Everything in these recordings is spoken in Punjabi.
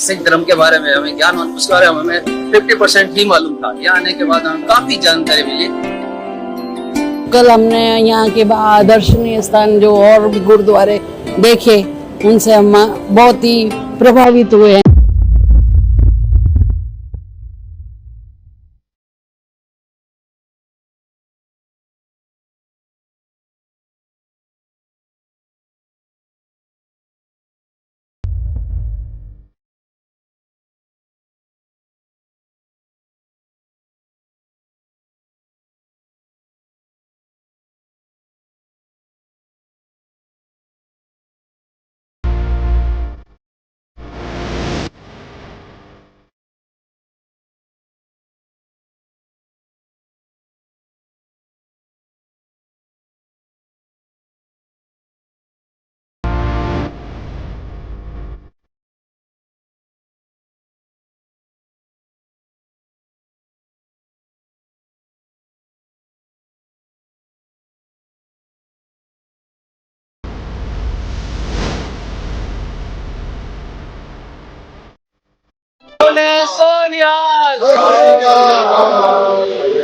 सिख धर्म के बारे में हमें ज्ञान उसके बारे में हमें फिफ्टी परसेंट ही मालूम था यहाँ आने के बाद हमें काफी जानकारी मिली कल हमने यहाँ के बाद दर्शनीय स्थान जो और भी गुरुद्वारे देखे उनसे हम बहुत ही प्रभावित हुए हैं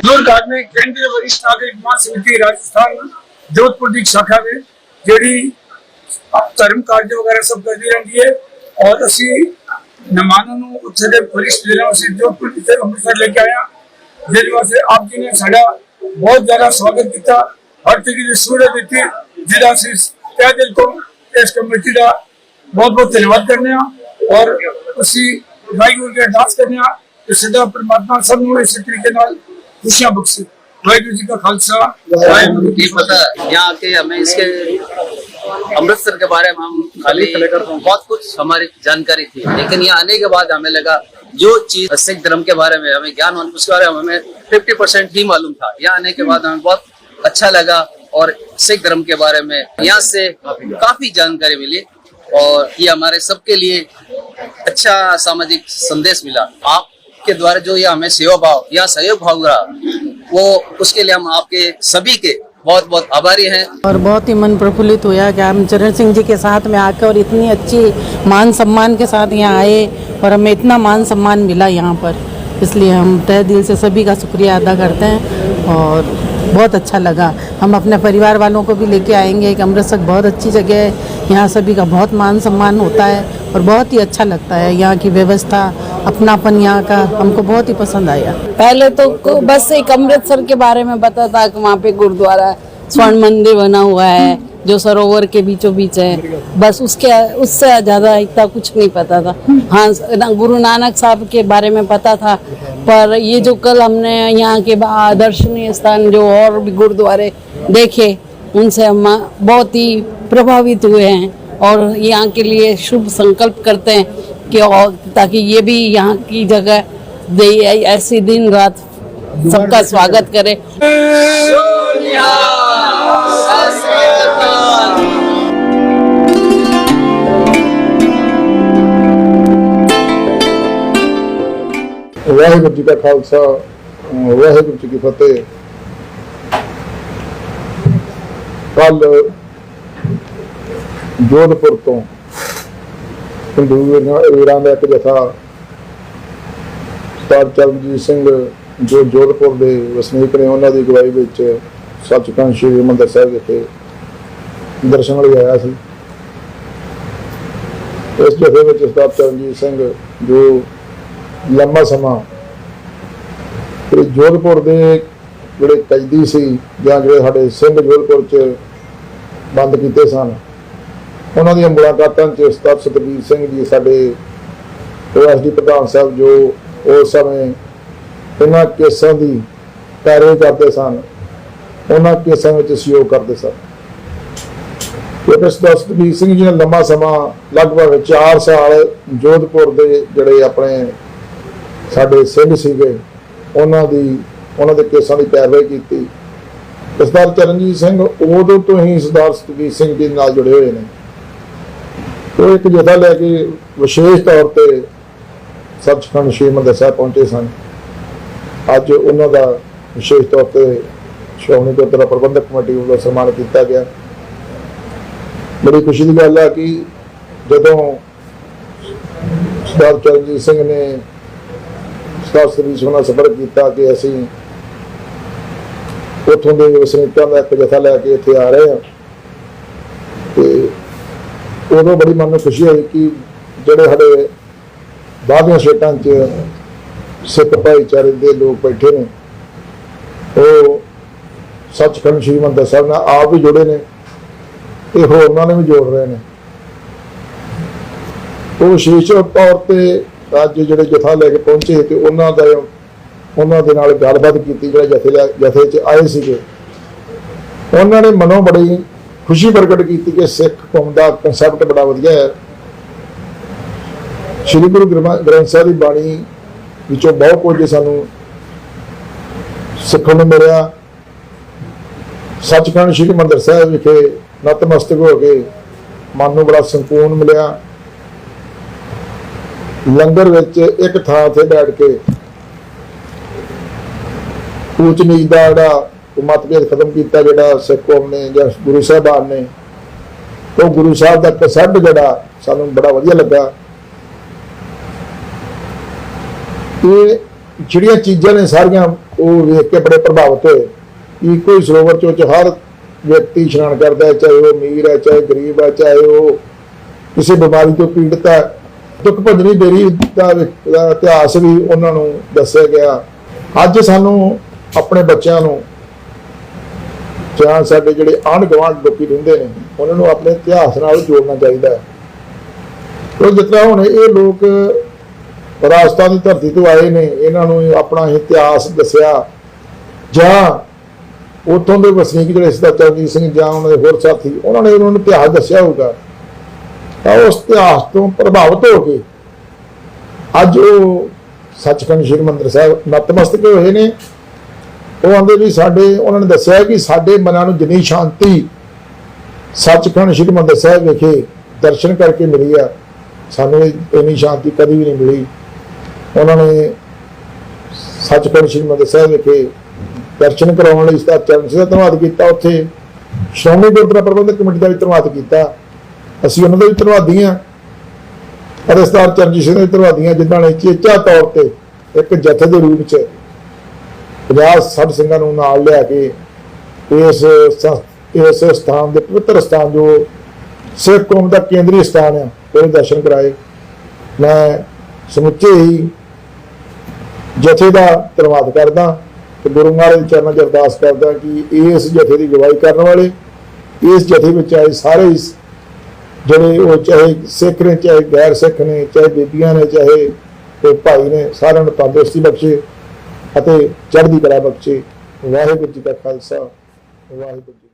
दूरघाट में केंद्रीय वरिष्ठ नागरिक महासमिति राजस्थान जोधपुर ਦੀ ਸ਼ਾਖਾ ਦੇ ਜਿਹੜੀ ਧਰਮ ਕਾਰਜ ਵਗੈਰਾ ਸਭ ਕਰਦੀ ਰਹਿੰਦੀ ਹੈ ਔਰ ਅਸੀਂ ਮਹਿਮਾਨਾਂ ਨੂੰ ਉੱਥੇ ਦੇ ਵਰਿਸ਼ਠ ਜ਼ਿਲ੍ਹਾ ਅਸੀਂ ਜੋਧਪੁਰ ਤੇ ਅੰਮ੍ਰਿਤਸਰ ਲੈ ਕੇ ਆਇਆ ਜਿਹਦੇ ਵਾਸਤੇ ਆਪ ਜੀ ਨੇ ਸਾਡਾ ਬਹੁਤ ਜ਼ਿਆਦਾ ਸਵਾਗਤ ਕੀਤਾ ਹਰ ਤਰੀਕੇ ਦੀ ਸਹੂਲਤ ਦਿੱਤੀ ਜਿਹਦਾ ਅਸੀਂ ਤਹਿ ਦਿਲ ਤੋਂ ਇਸ ਕਮੇਟੀ ਦਾ ਬਹੁਤ ਬਹੁਤ ਧੰਨਵਾਦ ਕਰਨੇ ਆ ਔਰ ਅਸੀਂ ਵਾਹਿਗੁਰੂ ਦੀ ਅਰਦਾਸ ਕਰਨੇ ਆ ਕਿ ਸਦਾ ਪਰਮਾਤਮਾ ਸਭ ਨੂੰ ਇਸੇ ਤਰੀਕੇ ਨਾਲ ਖੁਸ਼ੀਆਂ ਬਖਸ਼ੇ ਵਾਹਿਗੁਰੂ ਜੀ ਕਾ ਖਾਲਸਾ ਵਾਹਿਗੁਰੂ ਜੀ ਕੀ ये पता है यहाँ आके हमें इसके अमृतसर के बारे में हम खाली बहुत कुछ हमारी जानकारी थी लेकिन यहाँ आने के बाद हमें लगा जो चीज सिख धर्म के बारे में हमें ज्ञान उसके बारे में हमें फिफ्टी परसेंट ही मालूम था यहाँ आने के बाद हमें बहुत अच्छा लगा और सिख धर्म के बारे में यहाँ से काफी जानकारी मिली और ये हमारे सबके लिए अच्छा सामाजिक संदेश मिला आपके द्वारा जो ये हमें सेवा भाव या सहयोग भाव रहा वो उसके लिए हम आपके सभी के बहुत बहुत आभारी हैं। और बहुत ही मन प्रफुल्लित हुआ कि हम चरण सिंह जी के साथ में आकर और इतनी अच्छी मान सम्मान के साथ यहाँ आए और हमें इतना मान सम्मान मिला यहाँ पर। इसलिए हम तय दिल से सभी का शुक्रिया अदा करते हैं और बहुत अच्छा लगा। हम अपने परिवार वालों को भी लेके आएँगे कि अमृतसर बहुत अच्छी जगह है। यहाँ सभी का बहुत मान सम्मान होता है। और बहुत ही अच्छा लगता है यहाँ की व्यवस्था, अपनापन यहाँ का हमको बहुत ही पसंद आया। पहले तो बस एक अमृतसर के बारे में पता था कि वहाँ पे गुरुद्वारा, स्वर्ण मंदिर बना हुआ है, जो सरोवर के बीचों बीच है। बस उसके उससे ज़्यादा इतना कुछ नहीं पता था। हाँ गुरु नानक साहब के बारे में पता था, पर ये जो कल हमने यहाँ के दर्शनीय स्थान, जो और भी गुरुद्वारे देखे, उनसे हम बहुत ही प्रभावित हुए हैं। और यहाँ के लिए शुभ संकल्प करते हैं कि और ताकि ये भी यहाँ की जगह दे- ऐसी दिन रात सबका स्वागत करे ਵਾਹਿਗੁਰੂ ਜੀ ਕਾ ਖਾਲਸਾ ਵਾਹਿਗੁਰੂ ਜੀ ਕੀ ਫਤਿਹ ਕੱਲ ਜੋਧਪੁਰ ਤੋਂ। ਹਿੰਦੂ ਵੀਰਾਂ ਦਾ ਇੱਕ ਜਥਾ ਸਰ ਚਰਨਜੀਤ ਸਿੰਘ ਜੋ ਜੋਧਪੁਰ ਦੇ ਵਸਨੀਕ ਨੇ, ਉਹਨਾਂ ਦੀ ਅਗਵਾਈ ਵਿੱਚ ਸੱਚਖੰਡ ਸ਼੍ਰੀ ਹਰਿਮੰਦਰ ਸਾਹਿਬ ਵਿਖੇ ਦਰਸ਼ਨ ਲਈ ਆਇਆ ਸੀ। ਇਸ ਜਥੇ ਵਿੱਚ ਸਰਦਾਰ ਚਰਨਜੀਤ ਸਿੰਘ ਜੋ ਲੰਮਾ ਸਮਾਂ ਜਿਹੜੇ ਜੋਧਪੁਰ ਦੇ ਜਿਹੜੇ ਕੈਦੀ ਸੀ ਜਾਂ ਜਿਹੜੇ ਸਾਡੇ ਸਿੰਘ ਜੋਧਪੁਰ ਚ ਬੰਦ ਕੀਤੇ ਸਨ ਉਹਨਾਂ ਦੀਆਂ ਮੁਲਾਕਾਤਾਂ ਚ ਉਸਤਾਦ ਸਤਬੀਰ ਸਿੰਘ ਜੀ ਸਾਡੇ ਓਐਸਡੀ ਪ੍ਰਧਾਨ ਸਾਹਿਬ ਜੋ ਉਸ ਸਮੇਂ ਇਹਨਾਂ ਕੇਸਾਂ ਦੀ ਪੈਰਵੀ ਕਰਦੇ ਸਨ, ਉਹਨਾਂ ਕੇਸਾਂ ਵਿੱਚ ਸਹਿਯੋਗ ਕਰਦੇ ਸਨ। ਕਿਉਂਕਿ ਉਸਤਾਦ ਸਤਬੀਰ ਸਿੰਘ ਜੀ ਨੇ ਲੰਮਾ ਸਮਾਂ, ਲਗਭਗ 4 ਸਾਲ ਜੋਧਪੁਰ ਦੇ ਜਿਹੜੇ ਆਪਣੇ ਸਾਡੇ ਸਿੰਘ ਸੀਗੇ, ਉਹਨਾਂ ਦੀ, ਉਹਨਾਂ ਦੇ ਕੇਸਾਂ ਦੀ ਪੈਰਵਾਈ ਕੀਤੀ। ਸਰਦਾਰ ਚਰਨਜੀਤ ਸਿੰਘ ਉਦੋਂ ਤੋਂ ਹੀ ਸਰਦਾਰ ਸਤਬੀਰ ਸਿੰਘ ਜੀ ਨਾਲ ਜੁੜੇ ਹੋਏ ਨੇ। ਉਹ ਇੱਕ ਜਥਾ ਲੈ ਕੇ ਵਿਸ਼ੇਸ਼ ਤੌਰ ਤੇ ਸੱਚਖੰਡ ਸ਼੍ਰੀ ਹਰਿਮੰਦਰ ਸਾਹਿਬ ਪਹੁੰਚੇ ਸਨ। ਅੱਜ ਉਹਨਾਂ ਦਾ ਵਿਸ਼ੇਸ਼ ਤੌਰ ਤੇ ਸ਼੍ਰੋਮਣੀ ਗੁਰਦੁਆਰਾ ਪ੍ਰਬੰਧਕ ਕਮੇਟੀ ਵੱਲੋਂ ਸਨਮਾਨ ਕੀਤਾ ਗਿਆ। ਬੜੀ ਖੁਸ਼ੀ ਦੀ ਗੱਲ ਆ ਕਿ ਜਦੋਂ ਸਰਦਾਰ ਚਰਨਜੀਤ ਸਿੰਘ ਨੇ ਸਰਦਾਰ ਸਾਸਤਰੀ ਸੋਨਾ ਸਬਰ ਕੀਤਾ ਕਿ ਅਸੀਂ ਉੱਥੋਂ ਦੇ ਵਸਨੀਕਾਂ ਦਾ ਇੱਕ ਜਥਾ ਲੈ ਕੇ ਇੱਥੇ ਆ ਰਹੇ ਹਾਂ ਉਦੋਂ ਬੜੀ ਮਨ ਨੂੰ ਖੁਸ਼ੀ ਹੋਈ ਕਿ ਜਿਹੜੇ ਸਾਡੇ ਬਾਹਰਲੀਆਂ ਸਟੇਟਾਂ 'ਚ ਸਿੱਖ ਭਾਈਚਾਰੇ ਦੇ ਲੋਕ ਬੈਠੇ ਨੇ, ਉਹ ਸੱਚਖੰਡ ਸ਼੍ਰੀ ਮੰਦਰ ਸਾਹਿਬ ਨਾਲ ਆਪ ਵੀ ਜੁੜੇ ਨੇ ਤੇ ਹੋਰਨਾਂ ਨੇ ਵੀ ਜੋੜ ਰਹੇ ਨੇ। ਉਹ ਵਿਸ਼ੇਸ਼ ਤੌਰ ਤੇ ਅੱਜ ਜਿਹੜੇ ਜਥਾ ਲੈ ਕੇ ਪਹੁੰਚੇ ਤੇ ਉਹਨਾਂ ਦਾ, ਉਹਨਾਂ ਦੇ ਨਾਲ ਗੱਲਬਾਤ ਕੀਤੀ, ਜਿਹੜਾ ਜਥੇ ਲੈ- ਜਥੇ 'ਚ ਆਏ ਸੀਗੇ। ਉਹਨਾਂ ਨੇ ਮਨੋਂ ਬੜੀ ਖੁਸ਼ੀ ਪ੍ਰਗਟ ਕੀਤੀ ਕਿ ਸਿੱਖ ਕੌਮ ਦਾ ਕਨਸੈਪਟ ਬੜਾ ਵਧੀਆ ਹੈ। ਸ਼੍ਰੀ ਗੁਰੂ ਗ੍ਰੰਥ ਸਾਹਿਬ ਦੀ ਬਾਣੀ ਵਿੱਚੋਂ ਬਹੁਤ ਕੁਝ ਸਾਨੂੰ ਸਿੱਖਣ ਨੂੰ ਮਿਲਿਆ। ਸੱਚਖੰਡ ਸ਼੍ਰੀ ਮੰਦਰ ਸਾਹਿਬ ਵਿਖੇ ਨਤਮਸਤਕ ਹੋ ਕੇ ਮਨ ਨੂੰ ਬੜਾ ਸਕੂਨ ਮਿਲਿਆ। ਲੰਗਰ ਵਿੱਚ ਇੱਕ ਥਾਂ ਤੇ ਬੈਠ ਕੇ ਉੱਚ ਨੀਚ ਦਾ ਜਿਹੜਾ ਮਤਭੇਦ ਖਤਮ ਕੀਤਾ ਜਿਹੜਾ ਸਿੱਖ ਕੌਮ ਨੇ ਜਾਂ ਗੁਰੂ ਸਾਹਿਬਾਨ ਨੇ। ਉਹ ਗੁਰੂ ਸਾਹਿਬ ਦਾ ਕਨਸੈਪਟ ਜਿਹੜਾ ਸਾਨੂੰ ਬੜਾ ਵਧੀਆ ਲੱਗਾ। ਇਹ ਜਿਹੜੀਆਂ ਚੀਜ਼ਾਂ ਨੇ ਸਾਰੀਆਂ ਉਹ ਵੇਖ ਕੇ ਬੜੇ ਪ੍ਰਭਾਵਿਤ ਹੋਏ। ਇੱਕੋ ਹੀ ਸਰੋਵਰ ਚੋਂ ਚ ਹਰ ਵਿਅਕਤੀ ਇਸ਼ਨਾਨ ਕਰਦਾ ਹੈ, ਚਾਹੇ ਉਹ ਅਮੀਰ ਹੈ, ਚਾਹੇ ਗਰੀਬ ਹੈ, ਚਾਹੇ ਉਹ ਕਿਸੇ ਬਿਮਾਰੀ ਤੋਂ ਪੀੜਤ ਹੈ। ਦੁੱਖ ਭੰਜਨੀ ਦੇਰੀ ਦਾ ਇਤਿਹਾਸ ਵੀ ਉਹਨਾਂ ਨੂੰ ਦੱਸਿਆ ਗਿਆ। ਅੱਜ ਸਾਨੂੰ ਆਪਣੇ ਬੱਚਿਆਂ ਨੂੰ ਜਾਂ ਸਾਡੇ ਜਿਹੜੇ ਆਂਢ ਗੁਆਂਢ ਲੋਕੀ ਰਹਿੰਦੇ ਨੇ, ਉਹਨਾਂ ਨੂੰ ਆਪਣੇ ਇਤਿਹਾਸ ਨਾਲ ਜੋੜਨਾ ਚਾਹੀਦਾ ਹੈ। ਉਹ ਜਿਤਨਾ ਹੁਣ ਇਹ ਲੋਕ ਰਾਜਸਥਾਨ ਦੀ ਧਰਤੀ ਤੋਂ ਆਏ ਨੇ, ਇਹਨਾਂ ਨੂੰ ਆਪਣਾ ਇਤਿਹਾਸ ਦੱਸਿਆ, ਜਾਂ ਉੱਥੋਂ ਦੇ ਵਸਨੀਕ ਜਿਹੜੇ ਸਦਾ ਚਰਨਜੀਤ ਸਿੰਘ ਜਾਂ ਉਹਨਾਂ ਦੇ ਹੋਰ ਸਾਥੀ, ਉਹਨਾਂ ਨੇ ਉਹਨਾਂ ਨੂੰ ਇਤਿਹਾਸ ਦੱਸਿਆ ਹੋਊਗਾ। ਤਾਂ ਉਸ ਇਤਿਹਾਸ ਤੋਂ ਪ੍ਰਭਾਵਿਤ ਹੋ ਕੇ ਅੱਜ ਉਹ ਸੱਚਖੰਡ ਸ਼੍ਰੀ ਮੰਦਰ ਸਾਹਿਬ ਨਤਮਸਤਕ ਹੋਏ ਨੇ ਉਹ ਆਂਦੇ ਵੀ ਸਾਡੇ, ਉਹਨਾਂ ਨੇ ਦੱਸਿਆ ਕਿ ਸਾਡੇ ਮਨਾਂ ਨੂੰ ਜਿੰਨੀ ਸ਼ਾਂਤੀ ਸੱਚਖੰਡ ਸ਼੍ਰੀ ਮੰਦਰ ਸਾਹਿਬ ਵਿਖੇ ਦਰਸ਼ਨ ਕਰਕੇ ਮਿਲੀ ਆ, ਸਾਨੂੰ ਇੰਨੀ ਸ਼ਾਂਤੀ ਕਦੀ ਵੀ ਨਹੀਂ ਮਿਲੀ। ਉਹਨਾਂ ਨੇ ਸੱਚਖੰਡ ਸ਼੍ਰੀ ਮੰਦਰ ਸਾਹਿਬ ਵਿਖੇ ਦਰਸ਼ਨ ਕਰਾਉਣ ਲਈ ਸਦਾ ਚਰਨ ਸਿੰਘ ਦਾ ਧੰਨਵਾਦ ਕੀਤਾ। ਉੱਥੇ ਸ਼੍ਰੋਮਣੀ ਗੁਰਦੁਆਰਾ ਪ੍ਰਬੰਧਕ ਕਮੇਟੀ ਦਾ ਵੀ ਧੰਨਵਾਦ ਕੀਤਾ। ਅਸੀਂ ਉਹਨਾਂ ਦਾ ਵੀ ਧੰਨਵਾਦੀ ਹਾਂ। ਅਤੇ ਸਰਦਾਰ ਚਰਨਜੀਤ ਸਿੰਘ ਦੇ ਵੀ ਧੰਨਵਾਦੀ ਹਾਂ, ਜਿਨ੍ਹਾਂ ਨੇ ਚੇਚਾ ਤੌਰ ਤੇ ਇੱਕ ਜਥੇ ਦੇ ਰੂਪ 'ਚ 50 60 ਸਿੰਘਾਂ ਨੂੰ ਨਾਲ ਲਿਆ ਕੇ ਇਸ ਸ- ਇਸ ਸਥਾਨ ਦੇ ਪਵਿੱਤਰ ਸਥਾਨ ਜੋ ਸਿੱਖ ਕੌਮ ਦਾ ਕੇਂਦਰੀ ਸਥਾਨ ਹੈ ਉਹਦੇ ਦਰਸ਼ਨ ਕਰਾਏ। ਮੈਂ ਸਮੁੱਚੇ ਹੀ ਜਥੇ ਦਾ ਧੰਨਵਾਦ ਕਰਦਾ ਤੇ ਗੁਰੂ ਮਹਾਰਾਜ ਦੇ ਚਰਨਾਂ 'ਚ ਅਰਦਾਸ ਕਰਦਾ ਕਿ ਇਸ ਜਥੇ ਦੀ ਗਵਾਹੀ ਕਰਨ ਵਾਲੇ, ਇਸ ਜਥੇ ਵਿੱਚ ਆਏ ਸਾਰੇ ਹੀ ਜਿਹੜੇ ਉਹ ਚਾਹੇ ਸਿੱਖ ਨੇ, ਚਾਹੇ ਗੈਰ ਸਿੱਖ ਨੇ, ਚਾਹੇ ਬੀਬੀਆਂ ਨੇ, ਚਾਹੇ ਕੋਈ ਭਾਈ ਨੇ, ਸਾਰਿਆਂ ਨੂੰ ਤੰਦਰੁਸਤੀ ਬਖਸ਼ੇ। ਅਤੇ ਚੜ੍ਹਦੀ ਕਲਾ ਬਖਸ਼ੇ। ਵਾਹਿਗੁਰੂ ਜੀ ਕਾ ਖਾਲਸਾ ਵਾਹਿਗੁਰੂ ਜੀ